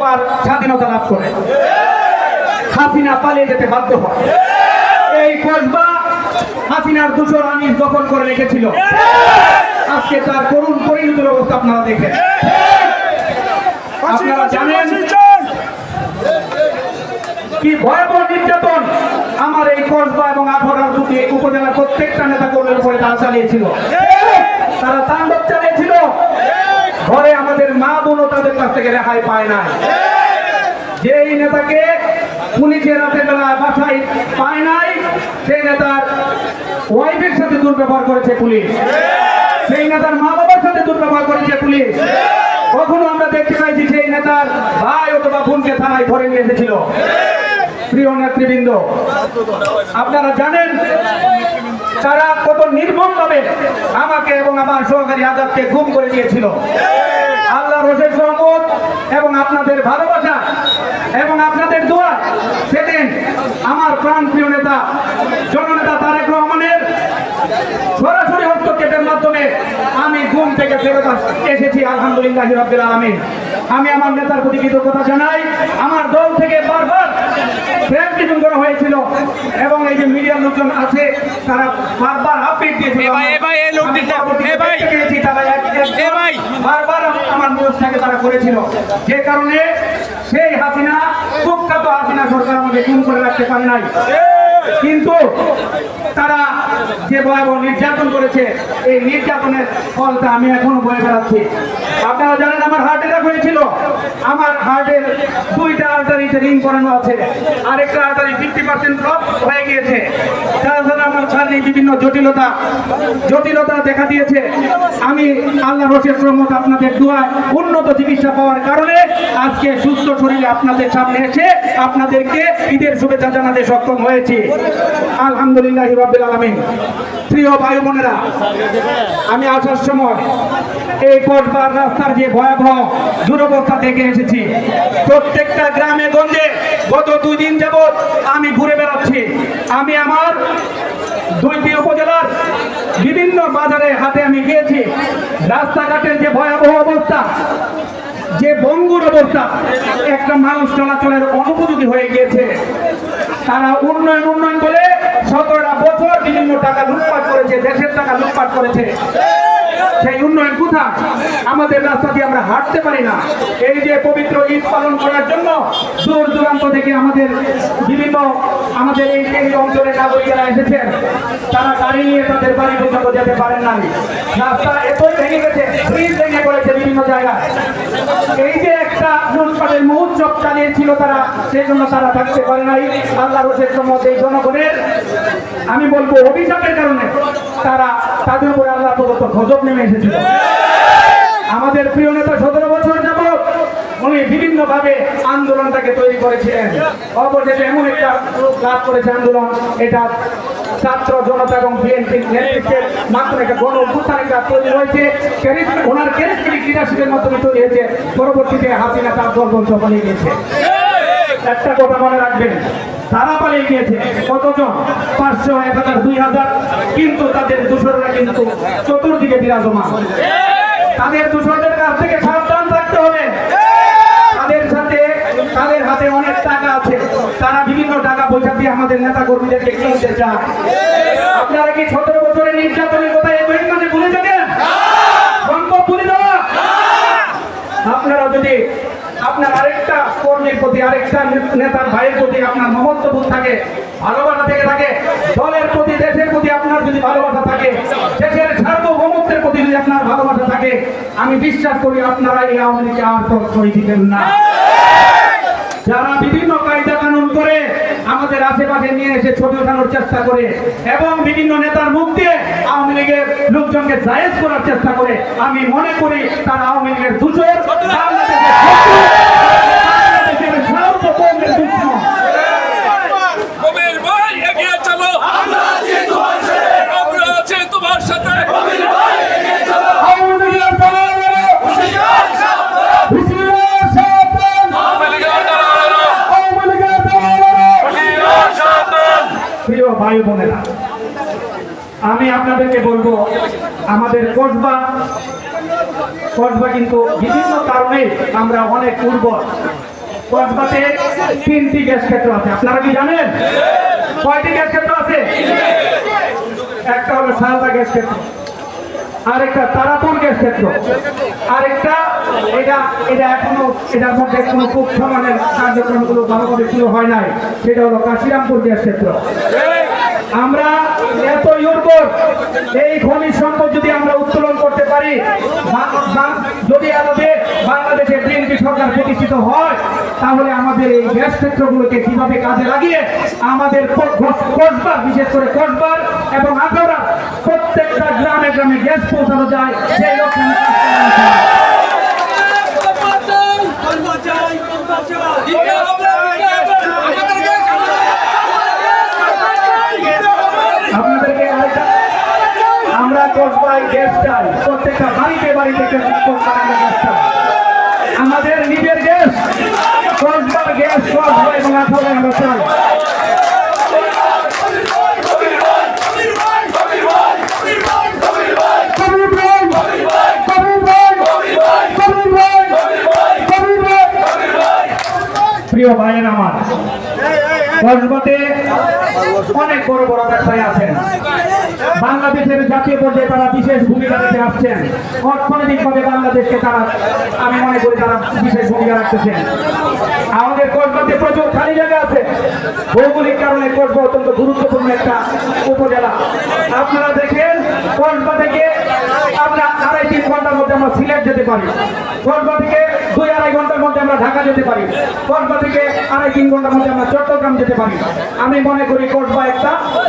দ্বিতীয়বার স্বাধীনতা লাভ করে। হাসিনা পালিয়ে যেতে বাধ্য হয়। এই কসবা হাসিনার দুশোর আনিস দখল করে রেখেছিল। আজকে তার করুণ পরিণতির অবস্থা আপনারা দেখেন। আপনারা জানেন কি ভয়াবহ নির্যাতন? আমার এই কসবা এবং আফরার দুটি উপজেলার প্রত্যেকটা নেতা কর্মীর উপরে তারা চালিয়েছিল। তারা তাণ্ডব চালিয়েছিল। ঘরে আমাদের মা বোনও তাদের কাছ থেকে রেহাই পায় না যেই নেতাকে পুলিশের রাতের বেলা বাসায় পায় নাই, সেই নেতার ওয়াইফের সাথে দুর্ব্যবহার করেছে পুলিশ। সেই নেতার মা বাবার সাথে দুর্ব্যবহার করেছে পুলিশ। কখনো আমরা দেখতে পাইছি সেই নেতার ভাই অথবা বোনকে থানায় ধরে নিয়ে এসেছিল। প্রিয় নেতৃবৃন্দ, আপনারা জানেন, তারা কত নির্মম ভাবে আমাকে এবং আমার সহকারী আজাদকে গুম করে দিয়েছিল। আল্লাহ রসের সহমত এবং আপনাদের ভালোবাসা এবং আপনাদের দোয়া সেদিন আমার প্রাণ প্রিয় নেতা জননেতা তারেক রহমানের সরাসরি হস্তক্ষেপের মাধ্যমে আমি ঘুম থেকে ফেরত এসেছি আলহামদুলিল্লাহ রব্বিল আলামিন। আমি আমার নেতার প্রতি কৃতজ্ঞতা জানাই। আমার দল থেকে বারবার প্রেম মিটিং করা হয়েছিল এবং এই যে মিডিয়ার লোকজন আছে তারা বারবার আপডেট দিয়েছিল এ ভাই, এ ভাই, এই লোকটি- আমি পরবর্তীতে এ ভাই। দেখতে পেয়েছি তারা এক- এক- এ ভাই। বারবার আমার নিউজটাকে তারা করেছিল। যে কারণে সেই হাসিনা, কুখ্যাত হাসিনা সরকার আমাদের গুম করে রাখতে পারে নাই। কিন্তু তারা যে ভয়াবহ নির্যাতন করেছে, এই নির্যাতনের ফলটা আমি এখনও বয়ে বেড়াচ্ছি। আপনারা অ্যাটাক হয়েছিল। আমার হার্টের দুইটা আর্টারিতে রিং করানো আছে। আরেকটা আর্টারি ফিফটি পার্সেন্ট ব্লক হয়ে গিয়েছে। তাছাড়া আমার শারীরিক বিভিন্ন জটিলতা। জটিলতা দেখা দিয়েছে। আমি আল্লাহ রসের রহমত আপনাদের দোয়ায় উন্নত চিকিৎসা পাওয়ার কারণে আজকে সুস্থ শরীরে আপনাদের সামনে এসে আপনাদেরকে ঈদের শুভেচ্ছা জানাতে সক্ষম হয়েছি। আলহামদুলিল্লাহ রবিল আলমিন। প্রিয় ভাই বোনেরা, আমি আসার সময় এই কসবার রাস্তার যে ভয়াবহ দুরবস্থা দেখে এসেছি, প্রত্যেকটা গ্রামে গঞ্জে গত দুই দিন যাবৎ আমি ঘুরে বেড়াচ্ছি। আমি আমার দুইটি উপজেলার বিভিন্ন বাজারে হাতে আমি গিয়েছি। রাস্তাঘাটের যে ভয়াবহ অবস্থা, যে বঙ্গুর অবস্থা, একটা মানুষ চলাচলের অনুপযোগী হয়ে গিয়েছে। তারা উন্নয়ন উন্নয়ন বলে সতেরোটা বছর বিভিন্ন টাকা লুটপাট করেছে, দেশের টাকা লুটপাট করেছে। সেই উন্নয়ন কোথায় আমাদের রাস্তা দিয়ে আমরা হাঁটতে পারি না। এই যে পবিত্র ঈদ পালন করার জন্য দূর দূরান্ত থেকে আমাদের বিভিন্ন আমাদের এই এই অঞ্চলের নাগরিকেরা এসেছেন, তারা গাড়ি নিয়ে তাদের বাড়ি পর্যন্ত যেতে পারেন না রাস্তা এতই ভেঙে গেছে, ব্রিজ ভেঙে পড়েছে বিভিন্ন জায়গায়। এই যে একটা লুটপাটের মহোৎসব চালিয়েছিল তারা, সেই জন্য তারা থাকতে পারে নাই। আল্লাহ রসের সম্মত এই জনগণের। আমি বলব অভিশাপের কারণে তারা তাদের উপরে আল্লাহ প্রদত্ত গজব নেমে এসেছিল। আমাদের প্রিয় নেতা সতেরো বছর যাবৎ উনি বিভিন্ন ভাবে আন্দোলনটাকে তৈরি করেছিলেন। অবশেষে এমন একটা লাভ করেছে আন্দোলন এটা ছাত্র জনতা এবং বিএনপির নেতৃত্বের মাধ্যমে একটা গণ অভ্যুত্থান একটা তৈরি হয়েছে। ওনার ক্যারিসমেটিক লিডারশিপের মাধ্যমে তৈরি হয়েছে। পরবর্তীতে হাসিনা তার দলবন্ধ পালিয়ে গেছে। একটা কথা মনে রাখবেন তারা পালিয়ে গিয়েছে। কতজন? পাঁচশো এক হাজার দুই হাজার কিন্তু তাদের দূষণরা কিন্তু চতুর্দিকে বিরাজমান। তাদের দূষণের কাছ থেকে সাবধান থাকতে হবে। তাদের সাথে, তাদের হাতে অনেক টাকা আছে। তারা বিভিন্ন টাকা পয়সা দিয়ে আমাদের নেতা কর্মীদেরকে কিনতে চায়। আপনারা কি সতেরো বছরের নির্যাতনের কথা এই মানে ভুলে যাবেন সম্ভব দেওয়া আপনারা যদি আপনার আরেকটা কর্মীর প্রতি, আরেকটা নেতার ভাইয়ের প্রতি আপনার মহত্ববোধ থাকে, ভালোবাসা থেকে থাকে, দলের প্রতি, দেশের প্রতি আপনার যদি ভালোবাসা থাকে, দেশের সার্বভৌমত্বের প্রতি যদি আপনার ভালোবাসা থাকে, আমি বিশ্বাস করি আপনারা এই আওয়ামী লীগকে আর প্রশ্রয় দিতেন না। যারা বিভিন্ন কায়দা আমাদের আশেপাশে নিয়ে এসে ছবি ওঠানোর চেষ্টা করে এবং বিভিন্ন নেতার মুখ দিয়ে আওয়ামী লীগের লোকজনকে জায়েজ করার চেষ্টা করে। আমি মনে করি তারা আওয়ামী লীগের দুজনের সার্বভৌমের দুশ্মন। কবির ভাই এগিয়ে চলো আমরা আছি তোমার সাথে আওয়ামী লীগের দালালেরা হুঁশিয়ার সাবধান, আওয়ামী লীগের দালালেরা প্রিয় ভাই বোনেরা আমি আপনাদেরকে বলব, আমাদের কসবা কসবা কিন্তু বিভিন্ন কারণে আমরা অনেক উর্বর। কসবাতে তিনটি গ্যাস ক্ষেত্র আছে, আপনারা কি জানেন? কয়টি গ্যাস ক্ষেত্র আছে? একটা হলো সারদা গ্যাস ক্ষেত্র, আরেকটা তারাপুর গ্যাস ক্ষেত্র, আরেকটা এটা এটা এখনও, এটার মধ্যে কোনো খুব সমানের কার্যক্রমগুলো ভালোভাবে শুরু হয় নাই, সেটা হলো কাশিরামপুর গ্যাস ক্ষেত্র। আমরা এত উর্বর এই খনিজ সম্পদ যদি আমরা উত্তোলন করতে পারি যদি আমাদের বাংলাদেশে বিএনপি সরকার প্রতিষ্ঠিত হয় তাহলে আমাদের এই গ্যাস ক্ষেত্রগুলোকে কীভাবে কাজে লাগিয়ে আমাদের ক- ক- কসবা বিশেষ করে কসবার এবং আগ্রা প্রত্যেকটা গ্রামে গ্রামে গ্যাস পৌঁছানো যায় সেই লক্ষ্যে আমি কাজ করে যাচ্ছি। দিতে হবে আমাদেরকে আপনাদেরকে আরেকটা আমরা কসবায় গ্যাস চাই প্রত্যেকটা বাড়িতে বাড়িতে কসবায় আমরা গ্যাস চাই আমাদের নিজের গ্যাস কসবার গ্যাস কসবা এবং আঠারো আমরা চাই প্রিয় ভাইয়ের আমার অনেক বড় বড় ব্যবসায়ী আছেন। বাংলাদেশের জাতীয় পর্যায়ে তারা বিশেষ ভূমিকা রাখতে আসছেন। অর্থনৈতিকভাবে বাংলাদেশকে তারা, আমি মনে করি তারা বিশেষ ভূমিকা রাখতেছেন। আমাদের কসবাতে প্রচুর খালি জায়গা আছে। ভৌগোলিক কারণে কসবা অত্যন্ত গুরুত্বপূর্ণ একটা উপজেলা। আপনারা দেখেন কসবা থেকে আমরা আড়াই তিন ঘণ্টার মধ্যে আমরা সিলেট যেতে পারি। কসবা থেকে দুই আড়াই ঘণ্টার মধ্যে আমরা ঢাকা যেতে পারি। কসবা থেকে আড়াই তিন ঘণ্টার মধ্যে আমরা চট্টগ্রাম যেতে পারি। আমি মনে করি কসবা একটা